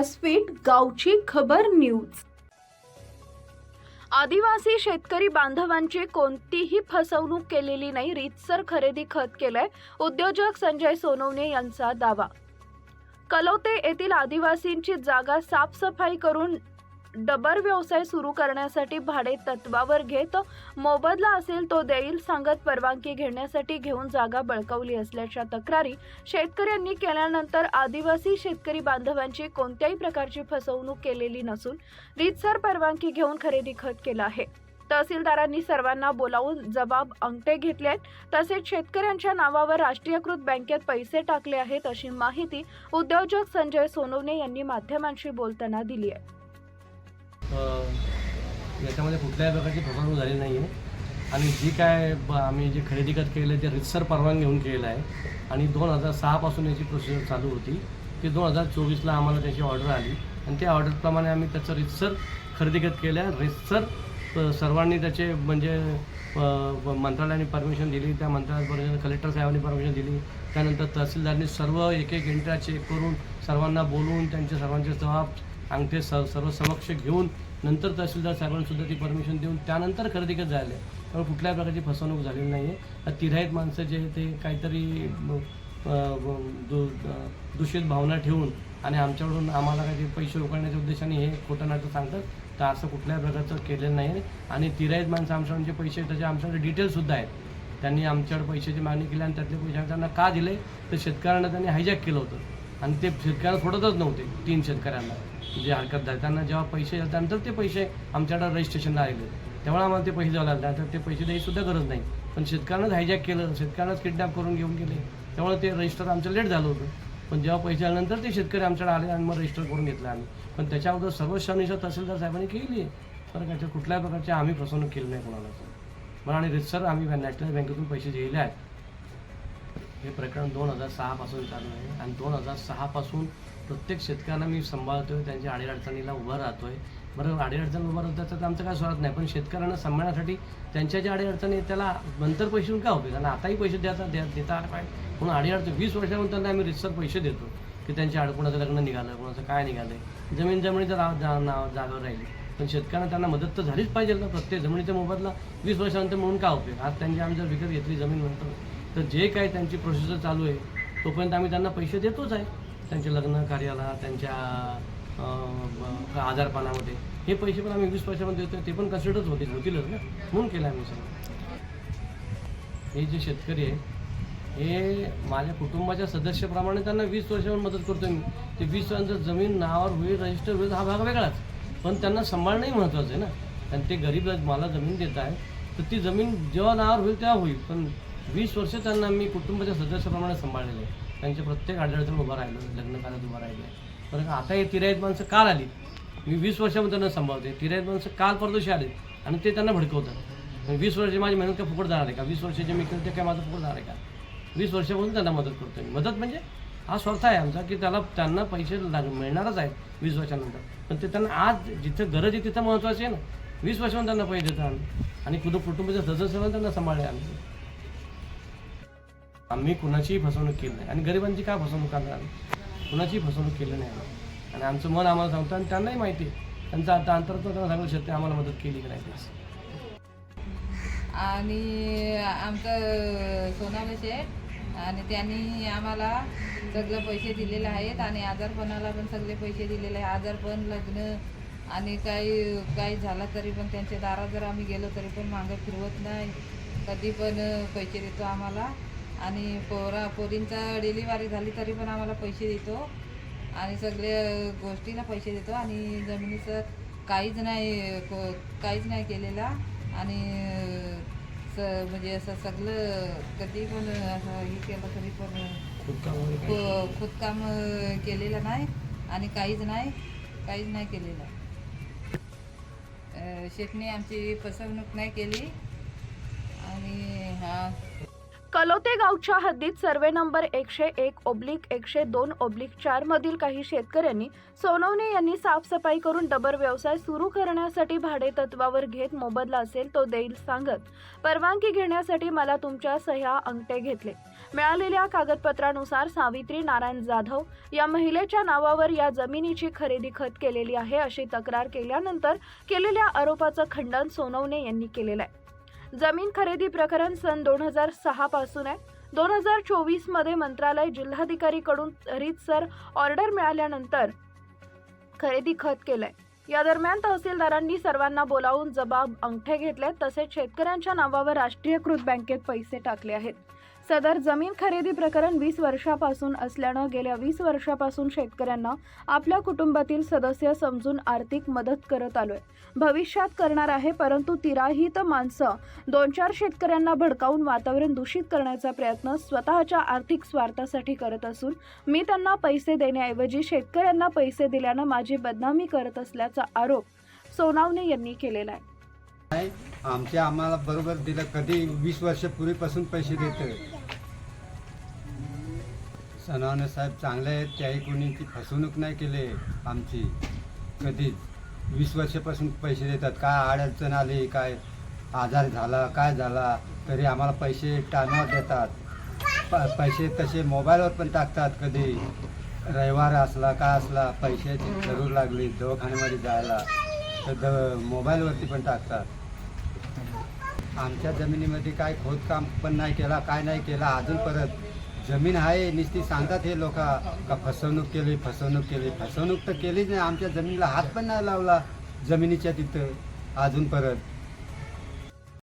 व्यासपीठ गावची खबर न्यूज. आदिवासी शेतकरी बांधवांची कोणतीही फसवणूक केलेली नाही रीतसर खरेदी खत केलंय उद्योजक संजय सोनवणे यांचा दावा. कलोते येथील आदिवासींची जागा साफसफाई करून डबर व्यवसाय सुरू करण्यासाठी भाडे तत्वावर घेत मोबदला असेल तो देईल सांगत परवानगी घेण्यासाठी घेऊन जागा बळकवली असल्याच्या तक्रारी शेतकऱ्यांनी केल्यानंतर आदिवासी शेतकरी बांधवांची कोणत्याही प्रकारची फसवणूक केलेली नसून रीतसर परवानगी घेऊन खरेदी खत केलं आहे. तहसीलदारांनी सर्वांना बोलावून जबाब अंगठे घेतले आहेत तसेच शेतकऱ्यांच्या नावावर राष्ट्रीयकृत बँकेत पैसे टाकले आहेत अशी माहिती उद्योजक संजय सोनवणे यांनी माध्यमांशी बोलताना दिली आहे. याच्यामध्ये कुठल्याही प्रकारची फसवणूक झाली नाही आहे आणि जी काय ब आम्ही जे खरेदी करत केलं आहे ते रितसर परवानगी घेऊन केलेलं आहे आणि दोन हजार सहापासून याची प्रोसिजर चालू होती ती दोन हजार चोवीसला आम्हाला त्याची ऑर्डर आली. आणि त्या ऑर्डरप्रमाणे आम्ही त्याचं रितसर खरेदी करत केलं आहे रितसर सर्वांनी त्याचे म्हणजे मंत्रालयाने परमिशन दिली त्या मंत्रालयापर्यंत कलेक्टर साहेबांनी परमिशन दिली. त्यानंतर तहसीलदारनी सर्व एक एक एंट्रा चेक करून सर्वांना बोलून त्यांचे सर्वांचे जबाब अंगठे स सर्व समक्ष घेऊन नंतर तहसीलदार साहेबांसुद्धा ती परमिशन देऊन त्यानंतर खरेदी करत झाले त्यामुळे कुठल्याही प्रकारची फसवणूक झालेली नाही आहे तिराईत माणसं जे आहे ते काहीतरी दु दूषित भावना ठेवून आणि आमच्याकडून आम्हाला काही पैसे उकळण्याच्या उद्देशाने हे खोटं नाटक सांगतात तर असं कुठल्याही प्रकारचं केलेलं नाही आहे आणि तिराईत माणसं आमच्याकडून जे म्हणजे पैसे त्याचे आमच्याकडे डिटेल्ससुद्धा आहेत. त्यांनी आमच्याकडे पैशाची मागणी केली आणि त्यातले पैसे त्यांना का दिले? तर शेतकऱ्यांना त्यांनी हायजॅक केलं होतं. आणि ते शेतकऱ्यांना सोडतच नव्हते तीन शेतकऱ्यांना. जे हरकत धारकांना जेव्हा पैसे दिले त्यानंतर ते पैसे आमच्याकडे रजिस्ट्रेशनला आले. तेव्हा आम्हाला ते पैसे द्यावं लागले. तर ते पैसे द्यायची सुद्धा गरज नाही. पण शेतकऱ्यांनाच हायजॅक केलं. शेतकऱ्यांनाच किडनॅप करून घेऊन गेले. त्यामुळे ते रजिस्टर आमचं लेट झालं होतं. पण जेव्हा पैसे आल्यानंतर ते शेतकरी आमच्याकडे आले आणि मग रजिस्टर करून घेतलं आम्ही. पण त्याच्या अगोदर सर्व शनिशा तहसीलदार साहेबांनी केली आहे. तर त्याच्या कुठल्याही प्रकारची आम्ही फसवणूक केली नाही कोणाला. पण आणि रितसर आम्ही नॅशनल बँकेतून पैसे दिलेले आहेत. हे प्रकरण दोन हजार सहापासून चालू आहे. आणि दोन हजार सहापासून प्रत्येक शेतकऱ्यांना मी सांभाळतो आहे त्यांच्या अडीअडचणीला उभा आहे बरं अडीअडचण उभं राहतं तर आमचं काय स्वार्थ नाही. पण शेतकऱ्यांना सांभाळण्यासाठी त्यांच्या ज्या अडीअडचणी आहेत त्याला नंतर पैसे काय उपयोग आणि आताही पैसे द्यायचा द्या देता आले पाहिजे. म्हणून अडीअडचण वीस वर्षाहून त्यांना आम्ही रितसर पैसे देतो की त्यांच्या आड कोणाचं लग्न निघालं कोणाचं काय निघालं जमीन जमिनीचं राव जा नाव जागेवर राहिली. पण शेतकऱ्यांना त्यांना मदत तर झालीच पाहिजे ना. प्रत्येक जमिनीच्या मोबदला वीस वर्षानंतर म्हणून का उपयोग आज त्यांची आम्ही जर विकत घेतली जमीन म्हणतो तर जे काय त्यांची प्रोसेसर चालू आहे तोपर्यंत आम्ही त्यांना पैसे देतोच आहे. त्यांच्या लग्न कार्याला त्यांच्या आजारपणामध्ये. हे पैसे पण आम्ही वीस वर्षामध्ये देतो ते पण कन्सिडरच होते होतीलच ना? म्हणून केलं आम्ही सगळं. हे जे शेतकरी आहे हे माझ्या कुटुंबाच्या सदस्याप्रमाणे त्यांना वीस वर्षावर मदत करतो मी. ते वीस वर्षांचं जमीन नावावर होईल रजिस्टर होईल हा भाग वेगळाच. पण त्यांना सांभाळणंही महत्त्वाचं आहे ना? कारण ते गरीब मला जमीन देत आहे तर ती जमीन जेव्हा नावावर होईल तेव्हा होईल. पण वीस वर्ष त्यांना मी कुटुंबाच्या सदस्याप्रमाणे सांभाळलेलं आहे. त्यांच्या प्रत्येक अडचण उभं राहिलं लग्न कार्यात उभं राहिलं आहे. बरं आता हे तिराईत माणसं काल आली. मी वीस वर्षामध्ये त्यांना सांभाळते तिराईत माणसं काल परदेशी आले आणि ते त्यांना भडकवतात. वीस वर्ष माझी मेहनत काय फुकट जाणार आहे का? वीस वर्षाचे जे मी केलं ते काय माझं फुकट जाणार आहे का? वीस वर्षापासून त्यांना मदत करतो मी. मदत म्हणजे हा स्वार्थ आहे आमचा की त्याला त्यांना पैसे लाग मिळणारच आहेत वीस वर्षानंतर. पण ते त्यांना आज जिथं गरज आहे तिथं महत्त्वाचं आहे ना. वीस वर्षांनी त्यांना पैसे देतात. आम्ही आणि कुठं कुटुंबाच्या सदस्यांना त्यांना सांभाळले आम्ही. आम्ही कुणाचीही फसवणूक केली नाही. आणि गरिबांची काय फसवणूक करणार आम्ही? कुणाचीही फसवणूक केली नाही आम्ही. आणि आमचं मन आम्हाला सांगतं आणि त्यांनाही माहिती आहे. त्यांचा आता अंतरातून त्यांना सांगू शकते आम्हाला मदत केली की नाही आणि आमचं सोनाली शेठ आणि त्यांनी आम्हाला सगळं पैसे दिलेले आहेत आणि आजारपणाला पण सगळे पैसे दिलेले आहे आजारपण लग्न आणि काही काही झालं तरी पण त्यांच्या दारात जर आम्ही गेलो तरी पण मागं फिरवत नाही. कधी पण पैसे देतो आम्हाला. आणि पोरा पोरींचा डिलिव्हरी झाली तरी पण आम्हाला पैसे देतो. आणि सगळ्या गोष्टीला पैसे देतो. आणि जमिनीचं काहीच नाही को- काहीच नाही केलेला. आणि स म्हणजे असं सगळं कधी पण असं हे केलं तरी पण खुदकाम केलेलं नाही आणि काहीच नाही काहीच नाही केलेलं. अं, शेठने आमची फसवणूक नाही केली. आणि हा. कलोते गावच्या हद्दीत सर्वे नंबर एकशे एक ओब्लिक एकशे दोन ओब्लिक चार मधील काही शेतकऱ्यांनी सोनवणे यांनी साफसफाई करून डबर व्यवसाय सुरू करण्यासाठी भाडे तत्वावर घेत मोबदला असेल तो देईल सांगत परवानगी घेण्यासाठी मला तुमच्या सह्या अंगठे घेतले. मिळालेल्या कागदपत्रानुसार सावित्री नारायण जाधव या महिलेच्या नावावर या जमिनीची खरेदी खत केलेली आहे अशी तक्रार केल्यानंतर केलेल्या आरोपाचं खंडन सोनवणे यांनी केलेलं आहे. जमीन खरेदी प्रकरण सन दोन हजार सहा पासून आहे. दोन हजार चोवीसमध्ये मंत्रालय जिल्हाधिकारीकडून रीतसर ऑर्डर मिळाल्यानंतर खरेदी खत केलंय. या दरम्यान तहसीलदारांनी सर्वांना बोलावून जबाब अंगठे घेतले तसेच शेतकऱ्यांच्या नावावर राष्ट्रीयकृत बँकेत पैसे टाकले आहेत. सदर जमीन खरेदी प्रकरण वीस वर्षापासून असल्यानं गेल्या वीस वर्षापासून शेतकऱ्यांना आपल्या कुटुंबातील सदस्य समजून आर्थिक मदत करत आलोय. भविष्यात करणार आहे परंतु तिराहित माणसं दोन चार शेतकऱ्यांना भडकावून वातावरण दूषित करण्याचा प्रयत्न स्वतःच्या आर्थिक स्वार्थासाठी करत असून मी त्यांना पैसे देण्याऐवजी शेतकऱ्यांना पैसे दिल्यानं माझी बदनामी करत असल्याचा आरोप सोनावणे यांनी केलेला आहे. आमच्या आम्हाला बरोबर दिलं कधी वीस वर्ष पूर्वीपासून पैसे देतं सनावणे साहेब चांगले आहेत त्याही कोणी ती फसवणूक नाही केली आमची. कधीच. वीस वर्षापासून पैसे देतात. काय अडचण आली काय आजार झाला काय झाला तरी आम्हाला पैसे टायमावर देतात. प पैसे तसे मोबाईलवर पण टाकतात कधी. रविवार असला काय असला पैशाची जरूर लागली दवाखान्यामध्ये जायला तर द मोबाईलवरती पण टाकतात. आमच्या जमिनीमध्ये काय खोदकाम पण नाही केला काय नाही केला अजून परत जमीन आहे निस्ती सांगतात हे लोक का फसवणूक केली फसवणूक केली. फसवणूक तर केलीच नाही. आमच्या जमिनीला हात पण नाही लावला जमिनीच्या तिथं अजून परत